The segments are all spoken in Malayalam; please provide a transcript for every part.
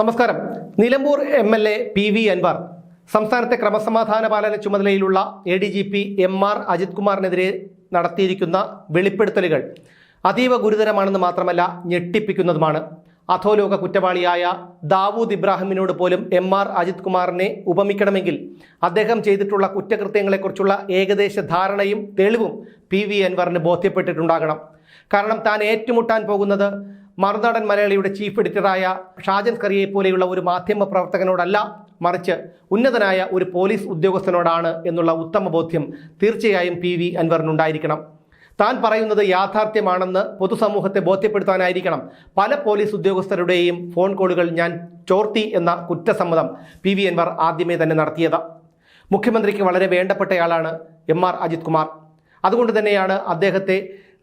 നമസ്കാരം. Nilambur M L A P V Anvar സംസ്ഥാനത്തെ ക്രമസമാധാന പാലന ചുമതലയിലുള്ള A D G P M R Ajith കുമാറിനെതിരെ നടത്തിയിരിക്കുന്ന വെളിപ്പെടുത്തലുകൾ അതീവ ഗുരുതരമാണെന്ന് മാത്രമല്ല ഞെട്ടിപ്പിക്കുന്നതുമാണ്. അധോലോക കുറ്റവാളിയായ ദാവൂദ് ഇബ്രാഹിമിനോട് പോലും എം ആർ അജിത് കുമാറിനെ ഉപമിക്കണമെങ്കിൽ അദ്ദേഹം ചെയ്തിട്ടുള്ള കുറ്റകൃത്യങ്ങളെക്കുറിച്ചുള്ള ഏകദേശ ധാരണയും തെളിവും പി വി അൻവറിന് ബോധ്യപ്പെട്ടിട്ടുണ്ടാകണം. കാരണം താൻ ഏറ്റുമുട്ടാൻ പോകുന്നത് മറുനാടൻ മലയാളിയുടെ ചീഫ് എഡിറ്ററായ ഷാജൻ കറിയെ പോലെയുള്ള ഒരു മാധ്യമ പ്രവർത്തകനോടല്ല മറിച്ച് ഉന്നതനായ ഒരു പോലീസ് ഉദ്യോഗസ്ഥനോടാണ് എന്നുള്ള ഉത്തമ ബോധ്യം തീർച്ചയായും പി വി അൻവറിനുണ്ടായിരിക്കണം. താൻ പറയുന്നത് യാഥാർത്ഥ്യമാണെന്ന് പൊതുസമൂഹത്തെ ബോധ്യപ്പെടുത്താനായിരിക്കണം. പല പോലീസ് ഉദ്യോഗസ്ഥരുടെയും ഫോൺ കോളുകൾ ഞാൻ ചോർത്തി എന്ന കുറ്റസമ്മതം പി വി അൻവർ ആദ്യമേ തന്നെ നടത്തിയത്. മുഖ്യമന്ത്രിക്ക് വളരെ വേണ്ടപ്പെട്ടയാളാണ് എം ആർ അജിത് കുമാർ അതുകൊണ്ട് തന്നെയാണ് അദ്ദേഹത്തെ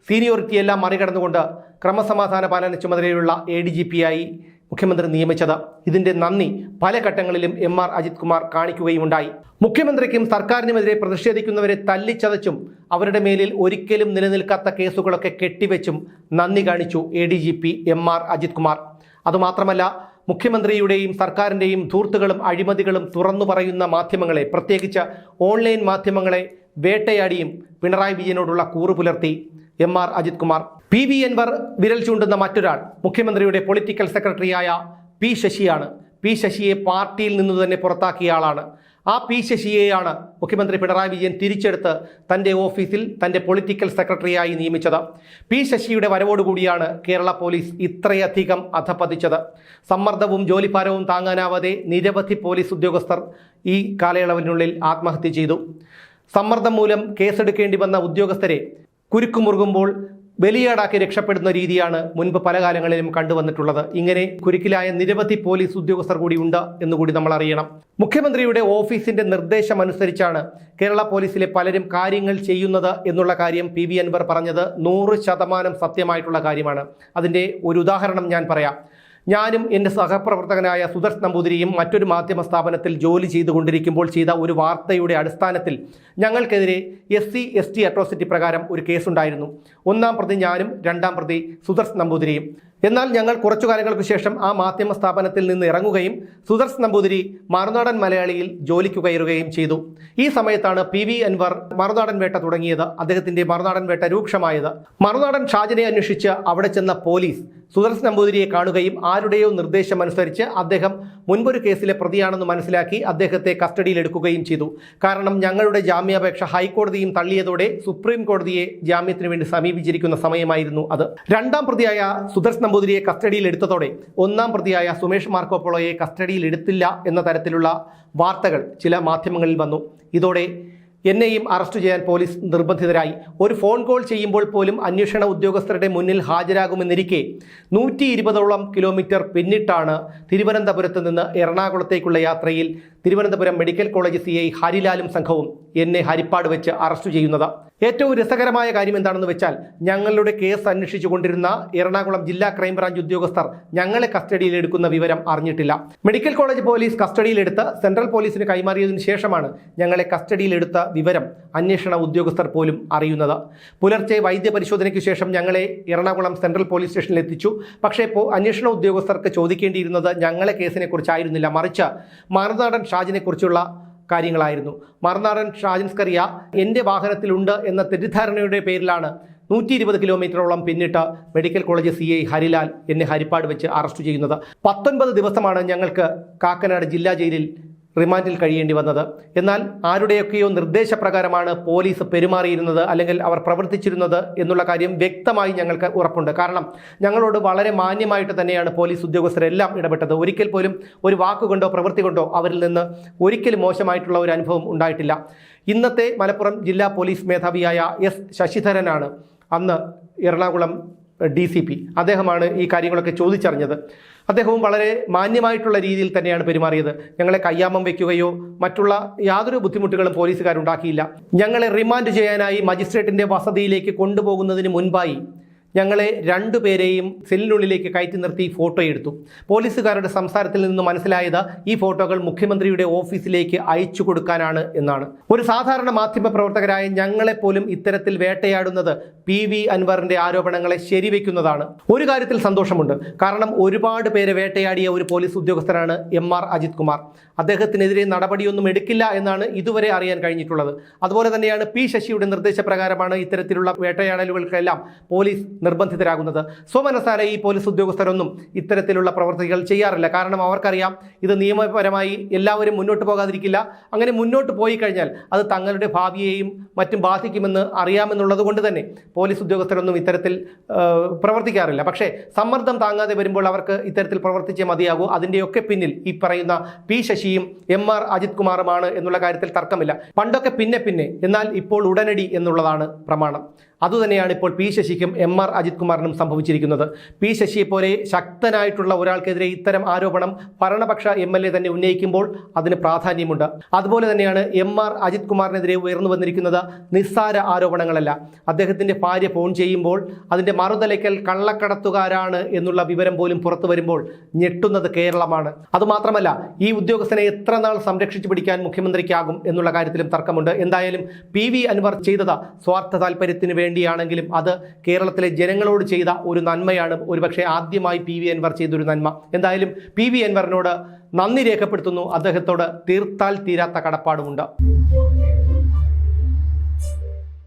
സീനിയോറിറ്റി എല്ലാം മറികടന്നുകൊണ്ട് ക്രമസമാധാന പാലന ചുമതലയുള്ള എ ഡി ജി പി ആയി മുഖ്യമന്ത്രി നിയമിച്ചത്. ഇതിന്റെ നന്ദി പല ഘട്ടങ്ങളിലും എം ആർ അജിത് കുമാർ കാണിക്കുകയുമുണ്ടായി. മുഖ്യമന്ത്രിക്കും സർക്കാരിനുമെതിരെ പ്രതിഷേധിക്കുന്നവരെ തല്ലിച്ചതച്ചും അവരുടെ മേലിൽ ഒരിക്കലും നിലനിൽക്കാത്ത കേസുകളൊക്കെ കെട്ടിവെച്ചും നന്ദി കാണിച്ചു A D G P M R Ajith Kumar. അതുമാത്രമല്ല മുഖ്യമന്ത്രിയുടെയും സർക്കാരിന്റെയും ധൂർത്തുകളും അഴിമതികളും തുറന്നു പറയുന്ന മാധ്യമങ്ങളെ പ്രത്യേകിച്ച് ഓൺലൈൻ മാധ്യമങ്ങളെ വേട്ടയാടിയും പിണറായി വിജയനോടുള്ള കൂറു പുലർത്തി M R Ajith Kumar. P V Anvar വിരൽ ചൂണ്ടുന്ന മറ്റൊരാൾ മുഖ്യമന്ത്രിയുടെ പൊളിറ്റിക്കൽ സെക്രട്ടറിയായ പി ശശിയാണ്. പി ശശിയെ പാർട്ടിയിൽ നിന്ന് തന്നെ പുറത്താക്കിയ ആളാണ്. ആ പി ശശിയെയാണ് മുഖ്യമന്ത്രി പിണറായി വിജയൻ തിരിച്ചെടുത്ത് തന്റെ ഓഫീസിൽ തന്റെ പൊളിറ്റിക്കൽ സെക്രട്ടറിയായി നിയമിച്ചത്. പി ശശിയുടെ വരവോടുകൂടിയാണ് കേരള പോലീസ് ഇത്രയധികം അധപ്പതിച്ചത് സമ്മർദ്ദവും ജോലിഭാരവും താങ്ങാനാവാതെ നിരവധി പോലീസ് ഉദ്യോഗസ്ഥർ ഈ കാലയളവിനുള്ളിൽ ആത്മഹത്യ ചെയ്തു. സമ്മർദ്ദം മൂലം കേസെടുക്കേണ്ടി വന്ന ഉദ്യോഗസ്ഥരെ കുരുക്കുമുറുകുമ്പോൾ ബലിയാടാക്കി രക്ഷപ്പെടുന്ന രീതിയാണ് മുൻപ് പല കാലങ്ങളിലും കണ്ടുവന്നിട്ടുള്ളത്. ഇങ്ങനെ കുരുക്കിലായ നിരവധി പോലീസ് ഉദ്യോഗസ്ഥർ കൂടി ഉണ്ട് എന്നുകൂടി നമ്മൾ അറിയണം. മുഖ്യമന്ത്രിയുടെ ഓഫീസിന്റെ നിർദ്ദേശം അനുസരിച്ചാണ് കേരള പോലീസിലെ പലരും കാര്യങ്ങൾ ചെയ്യുന്നത് എന്നുള്ള കാര്യം പി വി അൻവർ പറഞ്ഞത് നൂറ് ശതമാനം സത്യമായിട്ടുള്ള കാര്യമാണ്. അതിന്റെ ഒരു ഉദാഹരണം ഞാൻ പറയാം. ഞാനും എന്റെ സഹപ്രവർത്തകനായ സുദർശ് നമ്പൂതിരിയും മറ്റൊരു മാധ്യമ സ്ഥാപനത്തിൽ ജോലി ചെയ്തുകൊണ്ടിരിക്കുമ്പോൾ ചെയ്ത ഒരു വാർത്തയുടെ അടിസ്ഥാനത്തിൽ ഞങ്ങൾക്കെതിരെ S C S T atrocity പ്രകാരം ഒരു കേസുണ്ടായിരുന്നു. ഒന്നാം പ്രതി ഞാനും രണ്ടാം പ്രതി സുദർശ് നമ്പൂതിരിയും. എന്നാൽ ഞങ്ങൾ കുറച്ചു കാലങ്ങൾക്ക് ശേഷം ആ മാധ്യമ സ്ഥാപനത്തിൽ നിന്ന് ഇറങ്ങുകയും സുദർശ് നമ്പൂതിരി മറുനാടൻ മലയാളിയിൽ ജോലിക്ക് കയറുകയും ചെയ്തു. ഈ സമയത്താണ് പി വി അൻവർ മറുനാടൻ വേട്ട തുടങ്ങിയത്. അദ്ദേഹത്തിന്റെ മറുനാടൻ വേട്ട രൂക്ഷമായത്. മറുനാടൻ ഷാജിനെ അന്വേഷിച്ച് അവിടെ ചെന്ന പോലീസ് സുദർശ് നമ്പൂതിരിയെ കാണുകയും ആരുടെയോ നിർദ്ദേശമനുസരിച്ച് അദ്ദേഹം മുൻപൊരു കേസിലെ പ്രതിയാണെന്ന് മനസ്സിലാക്കി അദ്ദേഹത്തെ കസ്റ്റഡിയിലെടുക്കുകയും ചെയ്തു. കാരണം ഞങ്ങളുടെ ജാമ്യാപേക്ഷ ഹൈക്കോടതിയും തള്ളിയതോടെ സുപ്രീം കോടതിയെ ജാമ്യത്തിന് വേണ്ടി സമീപിച്ചിരിക്കുന്ന സമയമായിരുന്നു അത്. രണ്ടാം പ്രതിയായ സുദർശ് നമ്പൂതിരിയെ കസ്റ്റഡിയിലെടുത്തതോടെ ഒന്നാം പ്രതിയായ സുമേഷ് മാർക്കോപ്പോളോയെ കസ്റ്റഡിയിലെടുത്തില്ല എന്ന തരത്തിലുള്ള വാർത്തകൾ ചില മാധ്യമങ്ങളിൽ വന്നു. ഇതോടെ എന്നെയും അറസ്റ്റ് ചെയ്യാൻ പോലീസ് നിർബന്ധിതരായി. ഒരു ഫോൺ കോൾ ചെയ്യുമ്പോൾ പോലും അന്വേഷണ ഉദ്യോഗസ്ഥരുടെ മുന്നിൽ ഹാജരാകുമെന്നിരിക്കെ നൂറ്റി ഇരുപതോളം കിലോമീറ്റർ പിന്നിട്ടാണ് തിരുവനന്തപുരത്ത് നിന്ന് എറണാകുളത്തേക്കുള്ള യാത്രയിൽ Thiruvananthapuram medical college C I ഹരിലാലും സംഘവും എന്നെ ഹരിപ്പാട് വെച്ച് അറസ്റ്റ് ചെയ്യുന്നത്. ഏറ്റവും രസകരമായ കാര്യം എന്താണെന്ന് വെച്ചാൽ ഞങ്ങളുടെ കേസ് അന്വേഷിച്ചു കൊണ്ടിരുന്ന എറണാകുളം ജില്ലാ ക്രൈംബ്രാഞ്ച് ഉദ്യോഗസ്ഥർ ഞങ്ങളെ കസ്റ്റഡിയിൽ എടുക്കുന്ന വിവരം അറിഞ്ഞിട്ടില്ല. മെഡിക്കൽ കോളേജ് പോലീസ് കസ്റ്റഡിയിലെടുത്ത് സെൻട്രൽ പോലീസിന് കൈമാറിയതിനു ശേഷമാണ് ഞങ്ങളെ കസ്റ്റഡിയിലെടുത്ത വിവരം അന്വേഷണ ഉദ്യോഗസ്ഥർ പോലും അറിയുന്നത്. പുലർച്ചെ വൈദ്യപരിശോധനയ്ക്ക് ശേഷം ഞങ്ങളെ എറണാകുളം സെൻട്രൽ പോലീസ് സ്റ്റേഷനിൽ എത്തിച്ചു. പക്ഷേ ഇപ്പോൾ അന്വേഷണ ഉദ്യോഗസ്ഥർക്ക് ചോദിക്കേണ്ടിയിരുന്നത് ഞങ്ങളെ കേസിനെ കുറിച്ചായിരുന്നില്ല മറിച്ച് മറുനാടൻ ഷാജിനെ കുറിച്ചുള്ള കാര്യങ്ങളായിരുന്നു. മറുനാടൻ ഷാജിൻസ്കറിയ എന്റെ വാഹനത്തിലുണ്ട് എന്ന തെറ്റിദ്ധാരണയുടെ പേരിലാണ് നൂറ്റി ഇരുപത് കിലോമീറ്ററോളം പിന്നിട്ട് medical college C I Harilal എന്നെ ഹരിപ്പാട് വെച്ച് അറസ്റ്റ് ചെയ്യുന്നത്. പത്തൊൻപത് ദിവസമാണ് ഞങ്ങൾക്ക് കാക്കനാട് ജില്ലാ ജയിലിൽ റിമാൻഡിൽ കഴിയേണ്ടി വന്നത്. എന്നാൽ ആരുടെയൊക്കെയോ നിർദ്ദേശപ്രകാരമാണ് പോലീസ് പെരുമാറിയിരുന്നത് അല്ലെങ്കിൽ അവർ പ്രവർത്തിച്ചിരുന്നത് എന്നുള്ള കാര്യം വ്യക്തമായി ഞങ്ങൾക്ക് ഉറപ്പുണ്ട്. കാരണം ഞങ്ങളോട് വളരെ മാന്യമായിട്ട് തന്നെയാണ് പോലീസ് ഉദ്യോഗസ്ഥരെല്ലാം ഇടപെട്ടത്. ഒരിക്കൽ പോലും ഒരു വാക്കുകൊണ്ടോ പ്രവൃത്തി കൊണ്ടോ അവരിൽ നിന്ന് ഒരിക്കലും മോശമായിട്ടുള്ള ഒരു അനുഭവം ഉണ്ടായിട്ടില്ല. ഇന്നത്തെ മലപ്പുറം ജില്ലാ പോലീസ് മേധാവിയായ എസ് ശശിധരനാണ് അന്ന് എറണാകുളം ഡി സി പി അദ്ദേഹമാണ് ഈ കാര്യങ്ങളൊക്കെ ചോദിച്ചറിഞ്ഞത്. അദ്ദേഹവും വളരെ മാന്യമായിട്ടുള്ള രീതിയിൽ തന്നെയാണ് പെരുമാറിയത്. ഞങ്ങളെ കയ്യാമം വെക്കുകയോ മറ്റുള്ള യാതൊരു ബുദ്ധിമുട്ടുകളും പോലീസുകാരുണ്ടാക്കിയില്ല. ഞങ്ങളെ റിമാൻഡ് ചെയ്യാനായി മജിസ്ട്രേറ്റിന്റെ വസതിയിലേക്ക് കൊണ്ടുപോകുന്നതിന് മുൻപായി ഞങ്ങളെ രണ്ടുപേരെയും സെല്ലിനുള്ളിലേക്ക് കയറ്റി നിർത്തി ഫോട്ടോ എടുത്തു. പോലീസുകാരുടെ സംസാരത്തിൽ നിന്ന് മനസ്സിലായത് ഈ ഫോട്ടോകൾ മുഖ്യമന്ത്രിയുടെ ഓഫീസിലേക്ക് അയച്ചു കൊടുക്കാനാണ് എന്നാണ്. ഒരു സാധാരണ മാധ്യമ പ്രവർത്തകരായ ഞങ്ങളെപ്പോലും ഇത്തരത്തിൽ വേട്ടയാടുന്നത് പി വി അൻവറിന്റെ ആരോപണങ്ങളെ ശരിവെക്കുന്നതാണ്. ഒരു കാര്യത്തിൽ സന്തോഷമുണ്ട്. കാരണം ഒരുപാട് പേരെ വേട്ടയാടിയ ഒരു പോലീസ് ഉദ്യോഗസ്ഥനാണ് എം ആർ അജിത് കുമാർ. അദ്ദേഹത്തിനെതിരെ നടപടിയൊന്നും എടുക്കില്ല എന്നാണ് ഇതുവരെ അറിയാൻ കഴിഞ്ഞിട്ടുള്ളത്. അതുപോലെ തന്നെയാണ് പി ശശിയുടെ നിർദ്ദേശപ്രകാരമാണ് ഇത്തരത്തിലുള്ള വേട്ടയാടലുകൾക്കെല്ലാം പോലീസ് നിർബന്ധിതരാകുന്നത്. സ്വമനസാര ഈ പോലീസ് ഉദ്യോഗസ്ഥരൊന്നും ഇത്തരത്തിലുള്ള പ്രവർത്തികൾ ചെയ്യാറില്ല. കാരണം അവർക്കറിയാം ഇത് നിയമപരമായി എല്ലാവരും മുന്നോട്ട് പോകാതിരിക്കില്ല. അങ്ങനെ മുന്നോട്ട് പോയി കഴിഞ്ഞാൽ അത് തങ്ങളുടെ ഭാവിയെയും മറ്റും ബാധിക്കുമെന്ന് അറിയാമെന്നുള്ളത് കൊണ്ട് തന്നെ പോലീസ് ഉദ്യോഗസ്ഥരൊന്നും ഇത്തരത്തിൽ പ്രവർത്തിക്കാറില്ല. പക്ഷേ സമ്മർദ്ദം താങ്ങാതെ വരുമ്പോൾ അവർക്ക് ഇത്തരത്തിൽ പ്രവർത്തിച്ചേ മതിയാകൂ. അതിന്റെയൊക്കെ പിന്നിൽ ഈ പറയുന്ന പി ശശിയും എം ആർ അജിത് കുമാറുമാണ് എന്നുള്ള കാര്യത്തിൽ തർക്കമില്ല. പണ്ടൊക്കെ പിന്നെ പിന്നെ എന്നാൽ ഇപ്പോൾ ഉടനടി എന്നുള്ളതാണ് പ്രമാണം. അതുതന്നെയാണ് ഇപ്പോൾ പി ശശിക്കും എം ആർ അജിത് കുമാറിനും സംഭവിച്ചിരിക്കുന്നത്. പി ശശിയെ പോലെ ശക്തനായിട്ടുള്ള ഒരാൾക്കെതിരെ ഇത്തരം ആരോപണം ഭരണപക്ഷ എം എൽ എ തന്നെ ഉന്നയിക്കുമ്പോൾ അതിന് പ്രാധാന്യമുണ്ട്. അതുപോലെ തന്നെയാണ് എം ആർ അജിത് കുമാറിനെതിരെ ഉയർന്നു വന്നിരിക്കുന്നത് നിസ്സാര ആരോപണങ്ങളല്ല. അദ്ദേഹത്തിന്റെ ഭാര്യ ഫോൺ ചെയ്യുമ്പോൾ അതിന്റെ മറുതലയ്ക്കൽ കള്ളക്കടത്തുകാരാണ് എന്നുള്ള വിവരം പോലും പുറത്തു വരുമ്പോൾ ഞെട്ടുന്നത് കേരളമാണ്. അതുമാത്രമല്ല ഈ ഉദ്യോഗസ്ഥനെ എത്ര നാൾ സംരക്ഷിച്ചു പിടിക്കാൻ മുഖ്യമന്ത്രിക്കാകും എന്നുള്ള കാര്യത്തിലും തർക്കമുണ്ട്. എന്തായാലും പി വി അൻവർ ചെയ്തത് സ്വാർത്ഥ താല്പര്യത്തിന് വേണ്ടിയാണെങ്കിലും അത് കേരളത്തിലെ ജനങ്ങളോട് ചെയ്ത ഒരു നന്മയാണ്. ഒരുപക്ഷെ ആദ്യമായി പി വി അൻവർ ചെയ്തൊരു നന്മ. എന്തായാലും പി വി അൻവറിനോട് നന്ദി രേഖപ്പെടുത്തുന്നു. അദ്ദേഹത്തോട് തീർത്താൽ തീരാത്ത കടപ്പാടുമുണ്ട്.